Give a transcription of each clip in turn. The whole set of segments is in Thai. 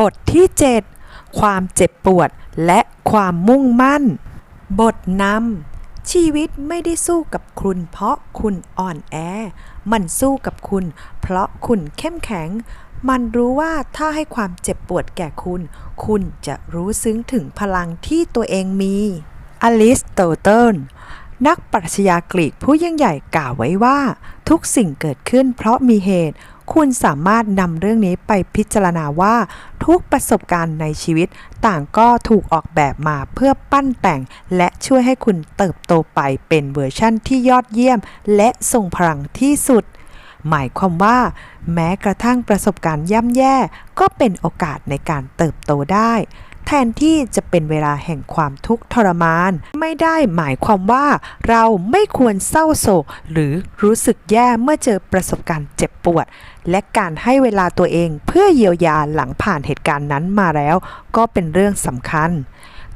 บทที่ 7 ความเจ็บปวดและความมุ่งมั่น บทนำชีวิตไม่ได้สู้กับคุณเพราะคุณอ่อนแอ มันสู้กับคุณ เพราะคุณเข้มแข็ง มันรู้ว่าถ้าให้ความเจ็บปวดแก่คุณ คุณจะรู้ซึ้งถึงพลังที่ตัวเองมี อลิสโตเติลนักปรัชญากรีกผู้ยิ่งใหญ่กล่าวไว้ว่า ทุกสิ่งเกิดขึ้นเพราะมีเหตุ คุณสามารถนำเรื่องนี้ไปพิจารณาว่า ทุกประสบการณ์ในชีวิต ต่างก็ถูกออกแบบมาเพื่อปั้นแต่ง และช่วยให้คุณเติบโตไปเป็นเวอร์ชั่นที่ยอดเยี่ยม และทรงพลังที่สุด หมายความว่า แม้กระทั่งประสบการณ์ย่ำแย่ ก็เป็นโอกาสในการเติบโตได้ แทนที่จะเป็นเวลาแห่งความทุกข์ทรมาน ไม่ได้หมายความว่าเราไม่ควรเศร้าโศก หรือรู้สึกแย่เมื่อเจอประสบการณ์เจ็บปวด และการให้เวลาตัวเองเพื่อเยียวยาหลังผ่านเหตุการณ์นั้นมาแล้ว ก็เป็นเรื่องสำคัญ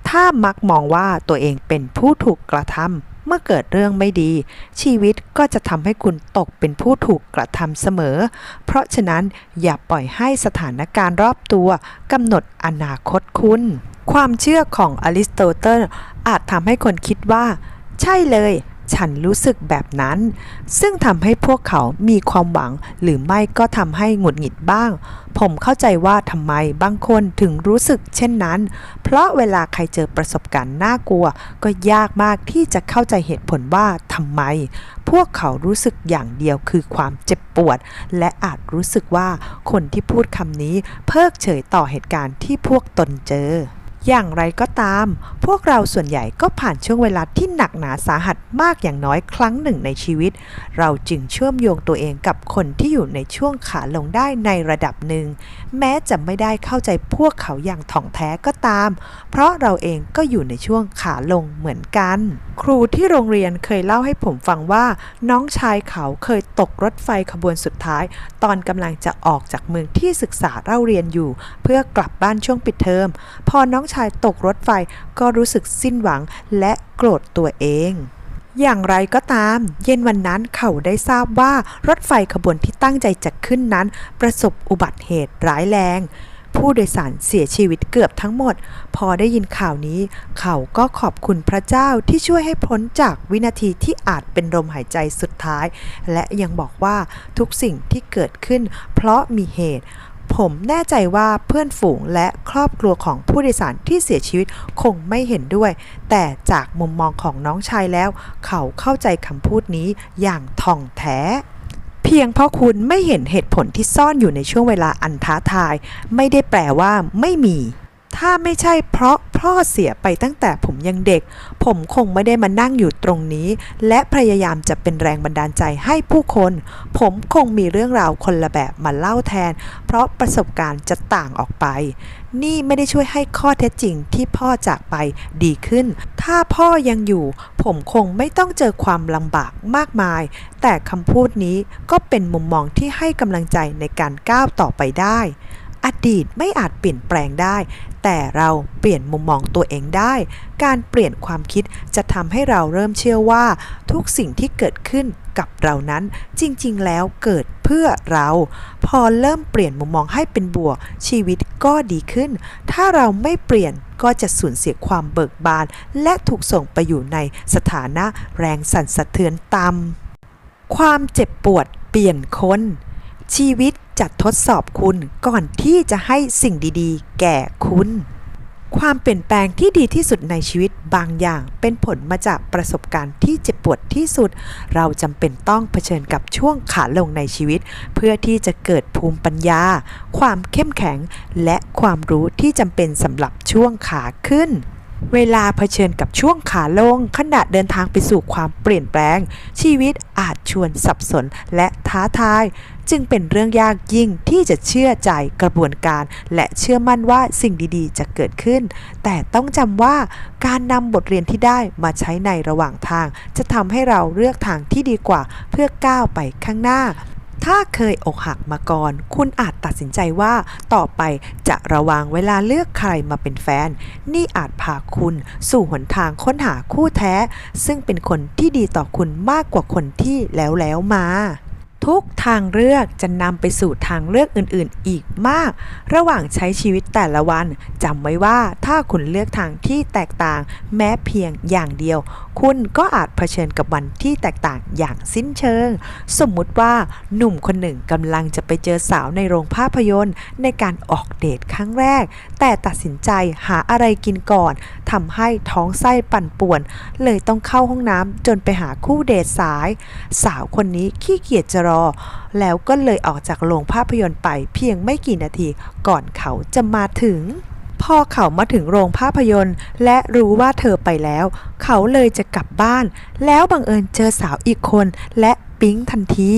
ถ้ามักมองว่าตัวเองเป็นผู้ถูกกระทำ มื่อเกิดเรื่องไม่ดี ชีวิตก็จะทำให้คุณตกเป็นผู้ถูกกระทำเสมอ เพราะฉะนั้นอย่าปล่อยให้สถานการณ์รอบตัวกำหนดอนาคตคุณ ความเชื่อของอริสโตเติลอาจทำให้คนคิดว่า ใช่เลย ฉันรู้สึกแบบนั้น ซึ่งทำให้พวกเขามีความหวังหรือไม่ก็ทำให้หงุดหงิดบ้าง ผมเข้าใจว่าทำไมบางคนถึงรู้สึกเช่นนั้น เพราะเวลาใครเจอประสบการณ์น่ากลัว ก็ยากมากที่จะเข้าใจเหตุผลว่าทำไม พวกเขารู้สึกอย่างเดียวคือความเจ็บปวด และอาจรู้สึกว่าคนที่พูดคำนี้เพิกเฉยต่อเหตุการณ์ที่พวกตนเจอ อย่างไรก็ตาม พวกเราส่วนใหญ่ก็ผ่านช่วงเวลาที่หนักหนาสาหัสมากอย่างน้อยครั้งหนึ่งในชีวิต เราจึงเชื่อมโยงตัวเองกับคนที่อยู่ในช่วงขาลงได้ในระดับหนึ่ง แม้จะไม่ได้เข้าใจพวกเขาอย่างถ่องแท้ก็ตาม เพราะเราเองก็อยู่ในช่วงขาลงเหมือนกัน ครูที่โรงเรียนเคยเล่าให้ผมฟังว่า น้องชายเขาเคยตกรถไฟขบวนสุดท้าย ตอนกำลังจะออกจากเมืองที่ศึกษาเล่าเรียนอยู่ เพื่อกลับบ้านช่วงปิดเทอมพอน้องชายตกรถไฟก็รู้สึกสิ้นหวังและโกรธตัวเอง อย่างไรก็ตาม เย็นวันนั้นเขาได้ทราบว่ารถไฟขบวนที่ตั้งใจจะขึ้นนั้น ประสบอุบัติเหตุร้ายแรงผู้โดยสารเสียชีวิตเกือบทั้งหมด พอได้ยินข่าวนี้ เขาก็ขอบคุณพระเจ้าที่ช่วยให้พ้นจากวินาทีที่อาจเป็นลมหายใจสุดท้าย และยังบอกว่าทุกสิ่งที่เกิดขึ้นเพราะมีเหตุ ผมแน่ใจว่าเพื่อนฝูงและครอบครัวของผู้โดยสารที่เสียชีวิตคงไม่เห็นด้วย แต่จากมุมมองของน้องชายแล้ว เขาเข้าใจคำพูดนี้อย่างท่องแท้เพียงเพราะคุณไม่เห็นเหตุผลที่ซ่อนอยู่ในช่วงเวลาอันท้าทาย ไม่ได้แปลว่าไม่มี ถ้าไม่ใช่เพราะพ่อเสียไปตั้งแต่ผมยังเด็ก ผมคงไม่ได้มานั่งอยู่ตรงนี้ และพยายามจะเป็นแรงบันดาลใจให้ผู้คน ผมคงมีเรื่องราวคนละแบบมาเล่าแทน เพราะประสบการณ์จะต่างออกไป นี่ไม่ได้ช่วยให้ข้อเท็จจริงที่พ่อจากไปดีขึ้น ถ้าพ่อยังอยู่ ผมคงไม่ต้องเจอความลำบากมากมาย แต่คำพูดนี้ก็เป็นมุมมองที่ให้กำลังใจในการก้าวต่อไปได้ อดีตไม่อาจเปลี่ยนแปลงได้ แต่เราเปลี่ยนมุมมองตัวเองได้ การเปลี่ยนความคิดจะทำให้เราเริ่มเชื่อว่า ทุกสิ่งที่เกิดขึ้นกับเรานั้นจริงๆ แล้วเกิดเพื่อเรา พอเริ่มเปลี่ยนมุมมองให้เป็นบวก ชีวิตก็ดีขึ้น ถ้าเราไม่เปลี่ยนก็จะสูญเสียความเบิกบาน และถูกส่งไปอยู่ในสถานะแรงสั่นสะเทือนต่ำความเจ็บปวดเปลี่ยนคน ชีวิตจะทดสอบคุณก่อนที่จะให้สิ่งดีๆ แก่คุณ ความเปลี่ยนแปลงที่ดีที่สุดในชีวิตบางอย่างเป็นผลมาจากประสบการณ์ที่เจ็บปวดที่สุด เราจำเป็นต้องเผชิญกับช่วงขาลงในชีวิต เพื่อที่จะเกิดภูมิปัญญา ความเข้มแข็ง และความรู้ที่จำเป็นสำหรับช่วงขาขึ้น เวลาเผชิญกับช่วงขาลงขณะเดินทางไปสู่ความเปลี่ยนแปลง ชีวิตอาจชวนสับสนและท้าทาย จึงเป็นเรื่องยากยิ่งที่จะเชื่อใจกระบวนการ และเชื่อมั่นว่าสิ่งดีๆ จะเกิดขึ้น แต่ต้องจำว่าการนำบทเรียนที่ได้มาใช้ในระหว่างทาง จะทำให้เราเลือกทางที่ดีกว่าเพื่อก้าวไปข้างหน้า ถ้าเคยอกหักมาก่อน คุณอาจตัดสินใจว่าต่อไปจะระวังเวลาเลือกใครมาเป็นแฟน นี่อาจพาคุณสู่หนทางค้นหาคู่แท้ ซึ่งเป็นคนที่ดีต่อคุณมากกว่าคนที่แล้วแล้วมา ทุกทางเลือกจะนำไปสู่ทางเลือกอื่นๆ อีกมาก ระหว่างใช้ชีวิตแต่ละวันจำไว้ว่าถ้าคุณเลือกทางที่แตกต่างแม้เพียงอย่างเดียว คุณก็อาจเผชิญกับวันที่แตกต่างอย่างสิ้นเชิง สมมุติว่าหนุ่มคนหนึ่งกำลังจะไปเจอสาวในโรงภาพยนตร์ ในการออกเดทครั้งแรก แต่ตัดสินใจหาอะไรกินก่อนทำให้ท้องไส้ปั่นป่วน เลยต้องเข้าห้องน้ำจนไปหาคู่เดทสาย สาวคนนี้ขี้เกียจจะรอ แล้วก็เลยออกจากโรงภาพยนตร์ไปเพียงไม่กี่นาทีก่อนเขาจะมาถึง พอเขามาถึงโรงภาพยนตร์ และรู้ว่าเธอไปแล้ว เขาเลยจะกลับบ้าน แล้วบังเอิญเจอสาวอีกคน และปิ๊งทันที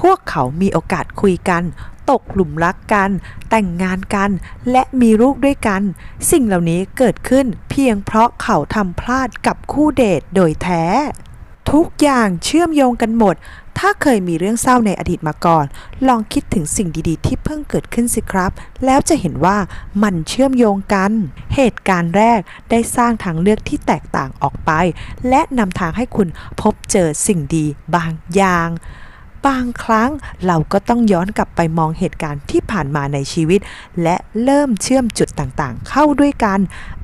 พวกเขามีโอกาสคุยกันตกหลุมรักกัน แต่งงานกัน และมีลูกด้วยกัน สิ่งเหล่านี้เกิดขึ้นเพียงเพราะเขาทำพลาดกับคู่เดทโดยแท้ ทุกอย่างเชื่อมโยงกันหมด ถ้าเคยมีเรื่องเศร้าในอดีตมาก่อน ลองคิดถึงสิ่งดีๆ ที่เพิ่งเกิดขึ้นสิครับ แล้วจะเห็นว่ามันเชื่อมโยงกัน เหตุการณ์แรกได้สร้างทางเลือกที่แตกต่างออกไป และนำทางให้คุณพบเจอสิ่งดีบางอย่าง บางครั้งเราก็ต้องย้อนกลับไปมองเหตุการณ์ที่ผ่านมาในชีวิต และเริ่มเชื่อมจุดต่างๆ เข้าด้วยกัน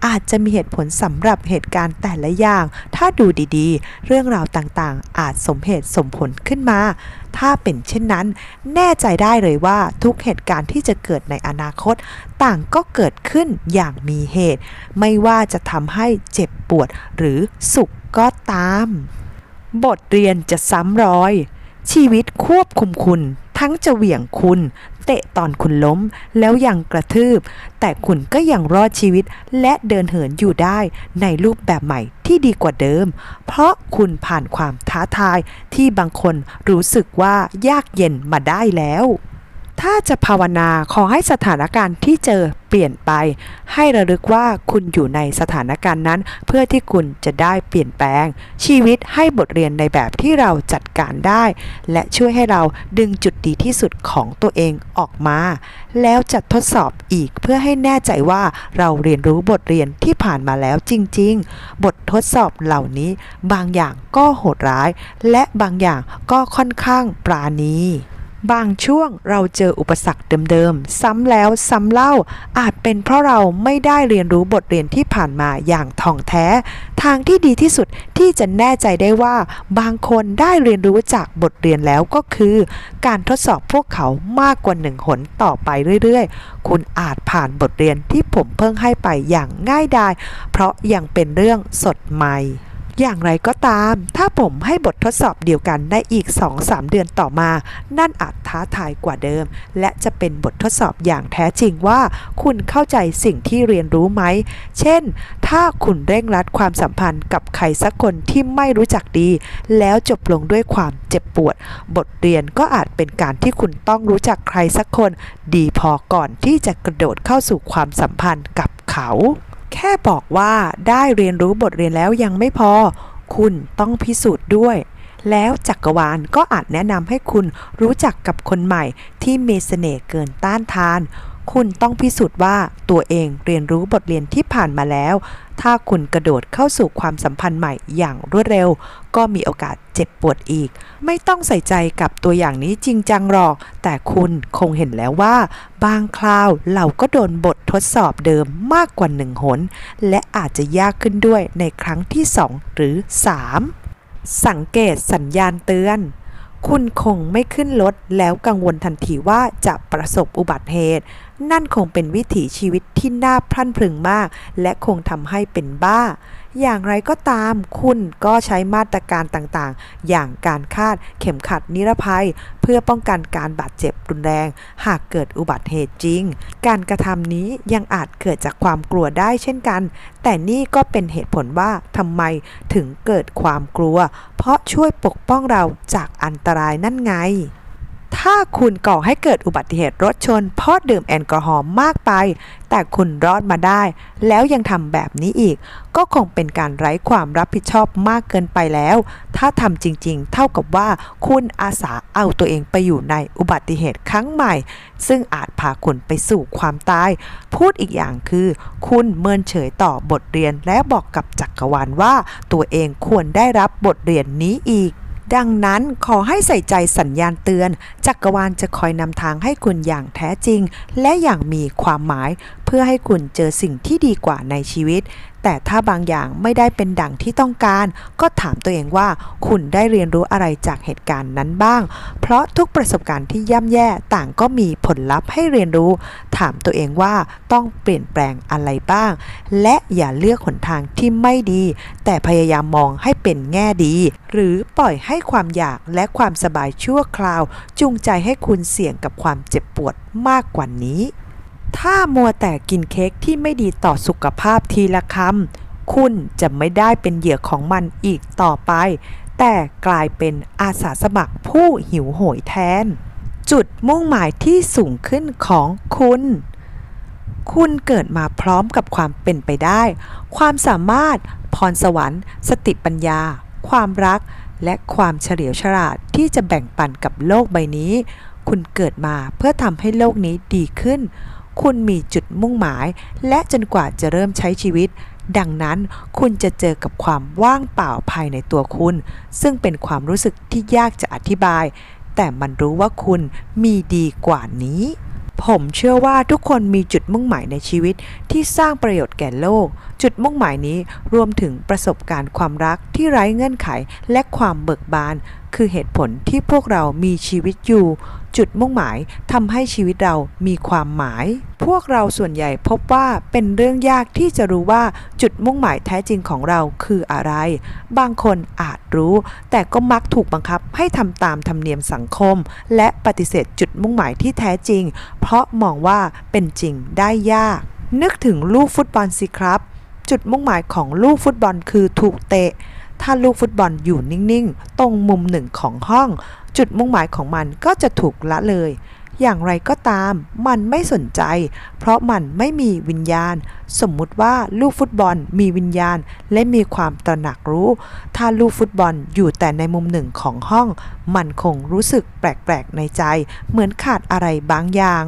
อาจจะมีเหตุผลสำหรับเหตุการณ์แต่ละอย่าง ถ้าดูดีๆ เรื่องราวต่างๆ อาจสมเหตุสมผลขึ้นมา ถ้าเป็นเช่นนั้น แน่ใจได้เลยว่าทุกเหตุการณ์ที่จะเกิดในอนาคต ต่างก็เกิดขึ้นอย่างมีเหตุ ไม่ว่าจะทำให้เจ็บปวดหรือสุขก็ตาม บทเรียนจะซ้ำรอย ชีวิตควบคุมคุณ ทั้งจะเหวี่ยงคุณ เตะตอนคุณล้ม แล้วยังกระทืบ แต่คุณก็ยังรอดชีวิตและเดินเหินอยู่ได้ในรูปแบบใหม่ที่ดีกว่าเดิม เพราะคุณผ่านความท้าทายที่บางคนรู้สึกว่ายากเย็นมาได้แล้ว ถ้าจะภาวนาขอให้สถานการณ์ที่เจอเปลี่ยนไป ให้ระลึกว่าคุณอยู่ในสถานการณ์นั้น เพื่อที่คุณจะได้เปลี่ยนแปลง ชีวิตให้บทเรียนในแบบที่เราจัดการได้ และช่วยให้เราดึงจุดดีที่สุดของตัวเองออกมา แล้วจัดทดสอบอีกเพื่อให้แน่ใจว่าเราเรียนรู้บทเรียนที่ผ่านมาแล้วจริง ๆ บททดสอบเหล่านี้ บางอย่างก็โหดร้าย และบางอย่างก็ค่อนข้างปราณี บางช่วงเราเจออุปสรรคเดิมๆ ซ้ำแล้วซ้ำเล่า อาจเป็นเพราะเราไม่ได้เรียนรู้บทเรียนที่ผ่านมาอย่างท่องแท้ ทางที่ดีที่สุดที่จะแน่ใจได้ว่า บางคนได้เรียนรู้จากบทเรียนแล้วก็คือ การทดสอบพวกเขามากกว่าหนึ่งหนต่อไปเรื่อยๆ คุณอาจผ่านบทเรียนที่ผมเพิ่งให้ไปอย่างง่ายดาย เพราะยังเป็นเรื่องสดใหม่ อย่างไรก็ตาม ถ้าผมให้บททดสอบเดียวกันได้อีก 2-3 เดือนต่อมา นั่นอาจท้าทายกว่าเดิม และจะเป็นบททดสอบอย่างแท้จริงว่า คุณเข้าใจสิ่งที่เรียนรู้ไหม เช่น ถ้าคุณเร่งรัดความสัมพันธ์กับใครสักคนที่ไม่รู้จักดี แล้วจบลงด้วยความเจ็บปวด บทเรียนก็อาจเป็นการที่คุณต้องรู้จักใครสักคน ดีพอก่อนที่จะกระโดดเข้าสู่ความสัมพันธ์กับเขา แค่บอกว่าได้เรียนรู้บทเรียนแล้วยังไม่พอ คุณต้องพิสูจน์ด้วย แล้วจักรวาลก็อาจแนะนำให้คุณรู้จักกับคนใหม่ที่มีเสน่ห์เกินต้านทาน คุณต้องพิสูจน์ว่าตัวเองเรียนรู้บทเรียนที่ผ่านมาแล้ว ถ้าคุณกระโดดเข้าสู่ความสัมพันธ์ใหม่อย่างรวดเร็ว ก็มีโอกาสเจ็บปวดอีก ไม่ต้องใส่ใจกับตัวอย่างนี้จริงจังหรอก แต่คุณคงเห็นแล้วว่า บางคราวเราก็โดนบททดสอบเดิมมากกว่าหนึ่งหน และอาจจะยากขึ้นด้วยในครั้งที่ 2 หรือ 3 สังเกตสัญญาณเตือนคุณคงไม่ขึ้นรถแล้วกังวลทันทีว่าจะประสบอุบัติเหตุ นั่นคงเป็นวิถีชีวิตที่น่าพรั่นพรึงมาก และคงทำให้เป็นบ้า อย่างไรก็ตามคุณก็ใช้มาตรการต่างๆ อย่างการคาดเข็มขัดนิรภัย เพื่อป้องกันการบาดเจ็บรุนแรง หากเกิดอุบัติเหตุจริง การกระทำนี้ยังอาจเกิดจากความกลัวได้เช่นกัน แต่นี่ก็เป็นเหตุผลว่าทำไมถึงเกิดความกลัว เพราะช่วยปกป้องเราจากอันตรายนั่นไง ถ้าคุณก่อให้เกิดอุบัติเหตุรถชน เพราะดื่มแอลกอฮอล์มากไป แต่คุณรอดมาได้ แล้วยังทำแบบนี้อีก ก็คงเป็นการไร้ความรับผิดชอบมากเกินไปแล้ว ถ้าทำจริงๆ เท่ากับว่าคุณอาสาเอาตัวเองไปอยู่ในอุบัติเหตุครั้งใหม่ ซึ่งอาจพาคุณไปสู่ความตาย พูดอีกอย่างคือ คุณเมินเฉยต่อบทเรียนและบอกกับจักรวาลว่า ตัวเองควรได้รับบทเรียนนี้อีก ดังนั้นขอให้ใส่ใจสัญญาณเตือน จักรวาลจะคอยนำทางให้คุณอย่างแท้จริง และอย่างมีความหมาย เพื่อให้คุณเจอสิ่งที่ดีกว่าในชีวิต แต่ถ้าบางอย่างไม่ได้เป็นดังที่ต้องการ ก็ถามตัวเองว่าคุณได้เรียนรู้อะไรจากเหตุการณ์นั้นบ้าง เพราะทุกประสบการณ์ที่ย่ำแย่ต่างก็มีผลลัพธ์ให้เรียนรู้ ถามตัวเองว่าต้องเปลี่ยนแปลงอะไรบ้าง และอย่าเลือกหนทางที่ไม่ดี แต่พยายามมองให้เป็นแง่ดี หรือปล่อยให้ความอยากและความสบายชั่วคราว จูงใจให้คุณเสี่ยงกับความเจ็บปวดมากกว่านี้ ถ้ามัวแต่กินเค้กที่ไม่ดีต่อสุขภาพทีละคำ คุณจะไม่ได้เป็นเหยื่อของมันอีกต่อไป แต่กลายเป็นอาสาสมัครผู้หิวโหยแทน จุดมุ่งหมายที่สูงขึ้นของคุณ คุณเกิดมาพร้อมกับความเป็นไปได้ ความสามารถ พรสวรรค์ สติปัญญา ความรัก และความเฉลียวฉลาดที่จะแบ่งปันกับโลกใบนี้ คุณเกิดมาเพื่อทำให้โลกนี้ดีขึ้น คุณมีจุดมุ่งหมาย และจนกว่าจะเริ่มใช้ชีวิต ดังนั้นคุณจะเจอกับความว่างเปล่าภายในตัวคุณ ซึ่งเป็นความรู้สึกที่ยากจะอธิบาย แต่มันรู้ว่าคุณมีดีกว่านี้ ผมเชื่อว่าทุกคนมีจุดมุ่งหมายในชีวิตที่สร้างประโยชน์แก่โลก จุดมุ่งหมายนี้รวมถึงประสบการณ์ความรักที่ไร้เงื่อนไขและความเบิกบาน คือเหตุผลที่พวกเรามีชีวิตอยู่ จุดมุ่งหมายทำให้ชีวิตเรามีความหมาย พวกเราส่วนใหญ่พบว่าเป็นเรื่องยากที่จะรู้ว่าจุดมุ่งหมายแท้จริงของเราคืออะไร บางคนอาจรู้ แต่ก็มักถูกบังคับให้ทำตามธรรมเนียมสังคม และปฏิเสธจุดมุ่งหมายที่แท้จริง เพราะมองว่าเป็นจริงได้ยาก นึกถึงลูกฟุตบอลสิครับ จุดมุ่งหมายของลูกฟุตบอลคือถูกเตะ ถ้าลูกฟุตบอลอยู่นิ่งๆ ตรงมุมหนึ่งของห้อง จุดมุ่งหมายของมันก็จะถูกละเลย อย่างไรก็ตาม มันไม่สนใจ เพราะมันไม่มีวิญญาณ สมมุติว่าลูกฟุตบอลมีวิญญาณและมีความตระหนักรู้ ถ้าลูกฟุตบอลอยู่แต่ในมุมหนึ่งของห้อง มันคงรู้สึกแปลกๆในใจ เหมือนขาดอะไรบางอย่าง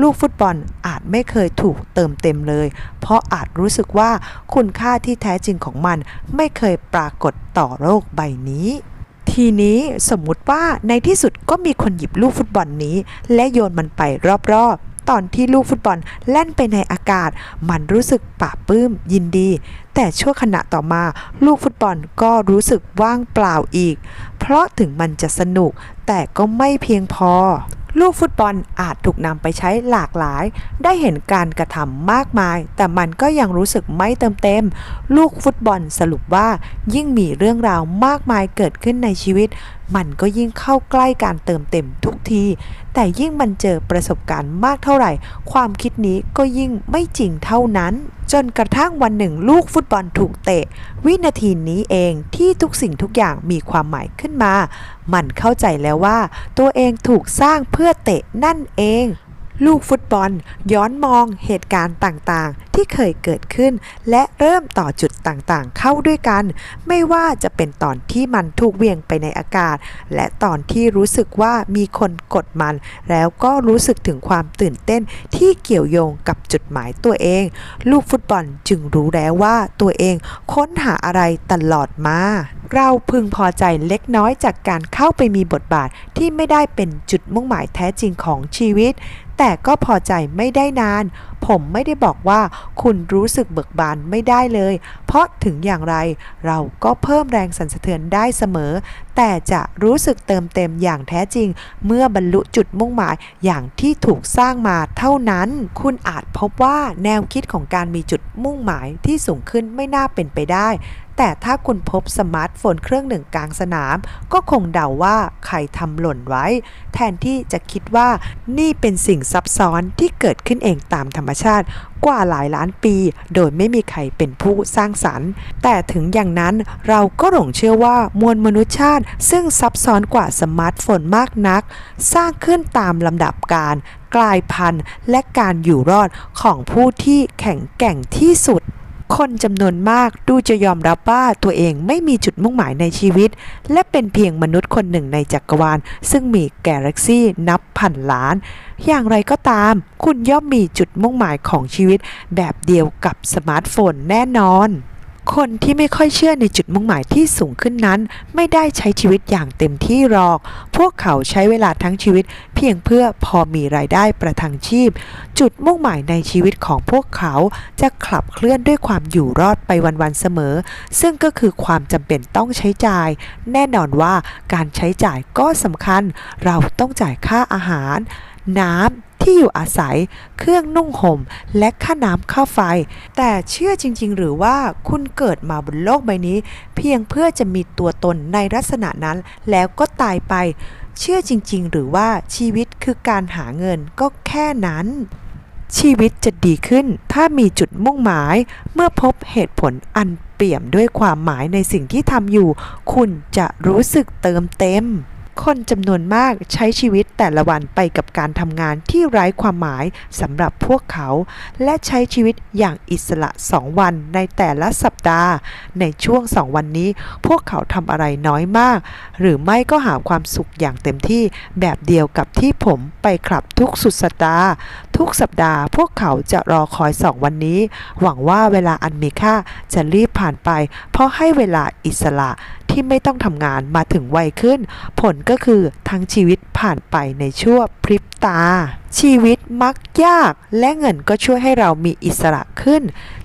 ลูกฟุตบอลอาจไม่เคยถูกเติมเต็มเลย เพราะอาจรู้สึกว่าคุณค่าที่แท้จริงของมันไม่เคยปรากฏต่อโลกใบนี้ทีนี้สมมุติว่าในที่สุดก็มีคนหยิบลูกฟุตบอลนี้ และโยนมันไปรอบๆ ตอนที่ลูกฟุตบอลแล่นไปในอากาศ มันรู้สึกปลาบปลื้มยินดี แต่ชั่วขณะต่อมา ลูกฟุตบอลก็รู้สึกว่างเปล่าอีก เพราะถึงมันจะสนุกแต่ก็ไม่เพียงพอ ลูกฟุตบอลอาจถูกนำไปใช้หลากหลาย ได้เห็นการกระทำมากมาย แต่มันก็ยังรู้สึกไม่เติมเต็ม ลูกฟุตบอลสรุปว่า ยิ่งมีเรื่องราวมากมายเกิดขึ้นในชีวิต มันก็ยิ่งเข้าใกล้การเติมเต็มทุกที แต่ยิ่งมันเจอประสบการณ์มากเท่าไหร่ ความคิดนี้ก็ยิ่งไม่จริงเท่านั้น จนกระทั่งวันหนึ่งลูกฟุตบอลถูกเตะ วินาทีนี้เองที่ทุกสิ่งทุกอย่างมีความหมายขึ้นมา มันเข้าใจแล้วว่า ตัวเองถูกสร้างเพื่อเตะนั่นเอง ลูกฟุตบอลย้อนมองเหตุการณ์ต่างๆ ที่เคยเกิดขึ้น และเริ่มต่อจุดต่างๆ เข้าด้วยกัน ไม่ว่าจะเป็นตอนที่มันถูกเวียงไปในอากาศ และตอนที่รู้สึกว่ามีคนกดมัน แล้วก็รู้สึกถึงความตื่นเต้นที่เกี่ยวโยงกับจุดหมายตัวเอง ลูกฟุตบอลจึงรู้แล้วว่าตัวเองค้นหาอะไรตลอดมาเราพึงพอใจเล็กน้อยจากการเข้าไปมีบทบาทที่ไม่ได้เป็นจุดมุ่งหมายแท้จริงของชีวิต แต่ก็พอใจไม่ได้นาน ผมไม่ได้บอกว่าคุณรู้สึกเบิกบานไม่ได้เลย เพราะถึงอย่างไรเราก็เพิ่มแรงสั่นสะเทือนได้เสมอ แต่จะรู้สึกเติมเต็มอย่างแท้จริง เมื่อบรรลุจุดมุ่งหมายอย่างที่ถูกสร้างมาเท่านั้น คุณอาจพบว่าแนวคิดของการมีจุดมุ่งหมายที่สูงขึ้นไม่น่าเป็นไปได้ แต่ถ้าคุณพบสมาร์ทโฟนเครื่องหนึ่งกลางสนาม ก็คงเดาว่าใครทำหล่นไว้ แทนที่จะคิดว่านี่เป็นสิ่งซับซ้อนที่เกิดขึ้นเองตามธรรมชาติกว่าหลายล้านปี โดยไม่มีใครเป็นผู้สร้างสรรค์ แต่ถึงอย่างนั้นเราก็หลงเชื่อว่ามวลมนุษยชาติ ซึ่งซับซ้อนกว่าสมาร์ทโฟนมากนัก สร้างขึ้นตามลำดับการกลายพันธุ์และการอยู่รอดของผู้ที่แข็งแกร่งที่สุด คนจำนวนมากดูจะยอมรับว่าตัวเองไม่มีจุดมุ่งหมายในชีวิต และเป็นเพียงมนุษย์คนหนึ่งในจักรวาล ซึ่งมีกาแล็กซี่นับพันล้าน อย่างไรก็ตาม คุณย่อมมีจุดมุ่งหมายของชีวิตแบบเดียวกับสมาร์ทโฟนแน่นอน คนที่ไม่ค่อยเชื่อในจุดมุ่งหมายที่สูงขึ้นนั้น ไม่ได้ใช้ชีวิตอย่างเต็มที่หรอก พวกเขาใช้เวลาทั้งชีวิต เพียงเพื่อพอมีรายได้ประทังชีพ จุดมุ่งหมายในชีวิตของพวกเขาจะขับเคลื่อนด้วยความอยู่รอดไปวันๆเสมอ ซึ่งก็คือความจำเป็นต้องใช้จ่าย แน่นอนว่าการใช้จ่ายก็สำคัญ เราต้องจ่ายค่าอาหาร น้ำที่อยู่อาศัย เครื่องนุ่งห่ม และค่าน้ำค่าไฟ แต่เชื่อจริง ๆ หรือว่าคุณเกิดมาบนโลกใบนี้ เพียงเพื่อจะมีตัวตนในลักษณะนั้น แล้วก็ตายไป เชื่อจริง ๆ หรือว่าชีวิตคือการหาเงินก็แค่นั้นชีวิตจะดีขึ้นถ้ามีจุดมุ่งหมาย เมื่อพบเหตุผลอันเปี่ยมด้วยความหมายในสิ่งที่ทำอยู่ คุณจะรู้สึกเติมเต็ม คนจำนวนมากใช้ชีวิตแต่ละวันไปกับการทำงานที่ไร้ความหมายสำหรับพวกเขา และใช้ชีวิตอย่างอิสระสองวันในแต่ละสัปดาห์ ในช่วงสองวันนี้ พวกเขาทำอะไรน้อยมาก หรือไม่ก็หาความสุขอย่างเต็มที่แบบเดียวกับที่ผมไปคลับทุกสุดสัปดาห์ ทุกสัปดาห์ พวกเขาจะรอคอยสองวันนี้ หวังว่าเวลาอันมีค่าจะรีบผ่านไป เพราะให้เวลาอิสระที่ไม่ต้องทำงานมาถึงไวขึ้น ผลก็คือทั้งชีวิตผ่านไปในชั่วพริบตา ชีวิตมักยาก และเงินก็ช่วยให้เรามีอิสระขึ้น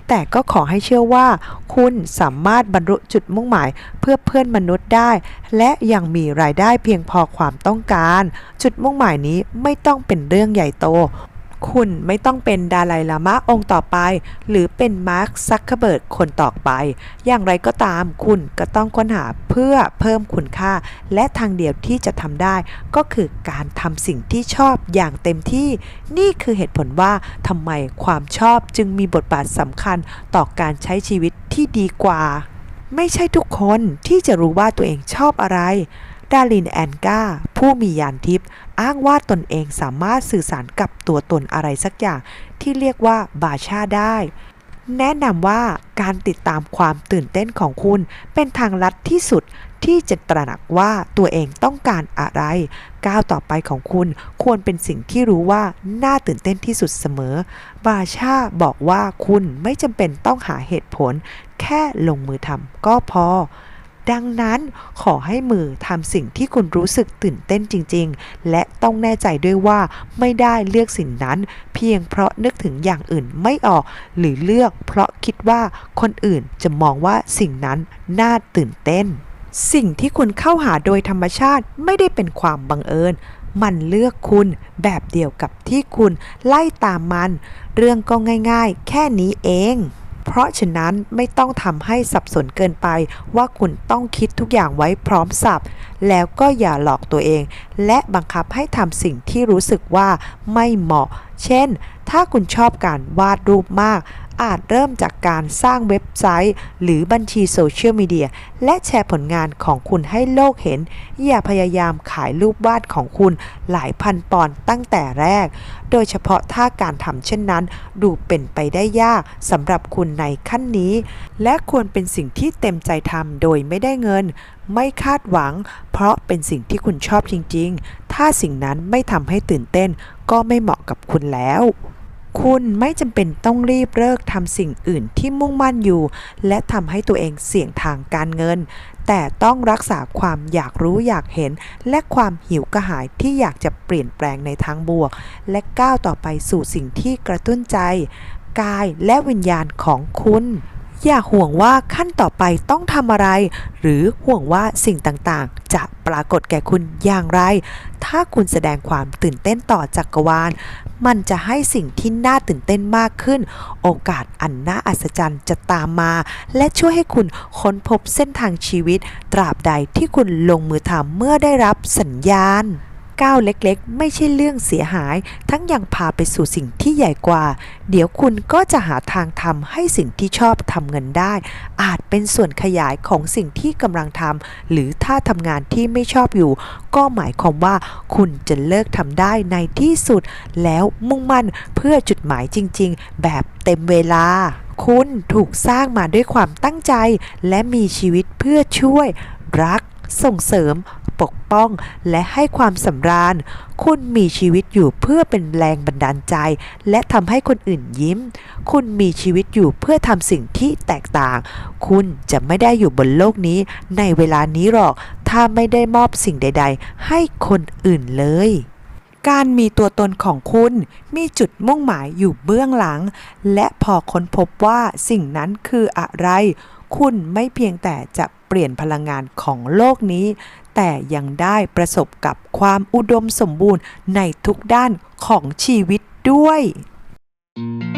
แต่ก็ขอให้เชื่อว่า คุณสามารถบรรลุจุดมุ่งหมายเพื่อเพื่อนมนุษย์ได้ และยังมีรายได้เพียงพอความต้องการ จุดมุ่งหมายนี้ไม่ต้องเป็นเรื่องใหญ่โต คุณไม่ต้องเป็นดาไลลามะองค์ต่อไป หรือเป็นมาร์คซักเคเบิร์กคนต่อไป อย่างไรก็ตามคุณก็ต้องค้นหาเพื่อเพิ่มคุณค่า และทางเดียวที่จะทำได้ ก็คือการทำสิ่งที่ชอบอย่างเต็มที่ นี่คือเหตุผลว่าทำไมความชอบจึงมีบทบาทสำคัญต่อการใช้ชีวิตที่ดีกว่า ไม่ใช่ทุกคนที่จะรู้ว่าตัวเองชอบอะไรดารินแอนกาผู้มียานทิพย์ อ้างว่าตนเองสามารถสื่อสารกับตัวตนอะไรสักอย่างที่เรียกว่าบาชาได้ แนะนำว่าการติดตามความตื่นเต้นของคุณเป็นทางลัดที่สุดที่จะตระหนักว่าตัวเองต้องการอะไร ก้าวต่อไปของคุณควรเป็นสิ่งที่รู้ว่าน่าตื่นเต้นที่สุดเสมอ บาชาบอกว่าคุณไม่จำเป็นต้องหาเหตุผล แค่ลงมือทำก็พอ ดังนั้นขอให้มือทำสิ่งที่คุณรู้สึกตื่นเต้นจริง ๆ และต้องแน่ใจด้วยว่าไม่ได้เลือกสิ่งนั้น เพียงเพราะนึกถึงอย่างอื่นไม่ออก หรือเลือกเพราะคิดว่าคนอื่นจะมองว่าสิ่งนั้นน่าตื่นเต้น สิ่งที่คุณเข้าหาโดยธรรมชาติไม่ได้เป็นความบังเอิญมันเลือกคุณแบบเดียวกับที่คุณไล่ตามมัน เรื่องก็ง่ายๆ แค่นี้เอง เพราะฉะนั้นไม่ต้องทำให้สับสนเกินไปว่าคุณต้องคิดทุกอย่างไว้พร้อมสับ แล้วก็อย่าหลอกตัวเอง และบังคับให้ทำสิ่งที่รู้สึกว่าไม่เหมาะ เช่น ถ้าคุณชอบการวาดรูปมาก อาจเริ่มจากการสร้างเว็บไซต์ หรือบัญชีโซเชียลมีเดียและแชร์ผลงานของคุณให้โลกเห็น อย่าพยายามขายรูปวาดของคุณหลายพันปอนด์ตั้งแต่แรก โดยเฉพาะถ้าการทำเช่นนั้น ดูเป็นไปได้ยากสำหรับคุณในขั้นนี้ และควรเป็นสิ่งที่เต็มใจทำโดยไม่ได้เงิน ไม่คาดหวัง เพราะเป็นสิ่งที่คุณชอบจริง ๆ ถ้าสิ่งนั้นไม่ทำให้ตื่นเต้น ก็ไม่เหมาะกับคุณแล้ว คุณไม่จำเป็นต้องรีบเลิกทำสิ่งอื่นที่มุ่งมั่นอยู่ และทำให้ตัวเองเสี่ยงทางการเงิน แต่ต้องรักษาความอยากรู้อยากเห็น และความหิวกระหายที่อยากจะเปลี่ยนแปลงในทางบวก และก้าวต่อไปสู่สิ่งที่กระตุ้นใจ กายและวิญญาณของคุณอย่าห่วงว่าขั้นต่อไปต้องทำอะไร หรือห่วงว่าสิ่งต่างๆ จะปรากฏแก่คุณอย่างไร ถ้าคุณแสดงความตื่นเต้นต่อจักรวาล มันจะให้สิ่งที่น่าตื่นเต้นมากขึ้น โอกาสอันน่าอัศจรรย์จะตามมา และช่วยให้คุณค้นพบเส้นทางชีวิต ตราบใดที่คุณลงมือทำเมื่อได้รับสัญญาณ ก้าวเล็กๆ ไม่ใช่เรื่องเสียหาย ทั้งยังพาไปสู่สิ่งที่ใหญ่กว่า เดี๋ยวคุณก็จะหาทางทำให้สิ่งที่ชอบทำเงินได้ อาจเป็นส่วนขยายของสิ่งที่กำลังทำหรือถ้าทำงานที่ไม่ชอบอยู่ ก็หมายความว่าคุณจะเลิกทำได้ในที่สุด แล้วมุ่งมั่นเพื่อจุดหมายจริง ๆ แบบเต็มเวลาคุณถูกสร้างมาด้วยความตั้งใจ และมีชีวิตเพื่อช่วย รัก ส่งเสริม ปกป้องและให้ความสำราญ คุณมีชีวิตอยู่เพื่อเป็นแรงบันดาลใจ และทำให้คนอื่นยิ้ม คุณมีชีวิตอยู่เพื่อทำสิ่งที่แตกต่าง คุณจะไม่ได้อยู่บนโลกนี้ในเวลานี้หรอก ถ้าไม่ได้มอบสิ่งใด ๆ ให้คนอื่นเลยการมีตัวตนของคุณมีจุดมุ่งหมายอยู่เบื้องหลัง และพอค้นพบว่าสิ่งนั้นคืออะไร คุณไม่เพียงแต่จะเปลี่ยนพลังงานของโลกนี้ แต่ยังได้ประสบกับความอุดมสมบูรณ์ในทุกด้านของชีวิตด้วย thank you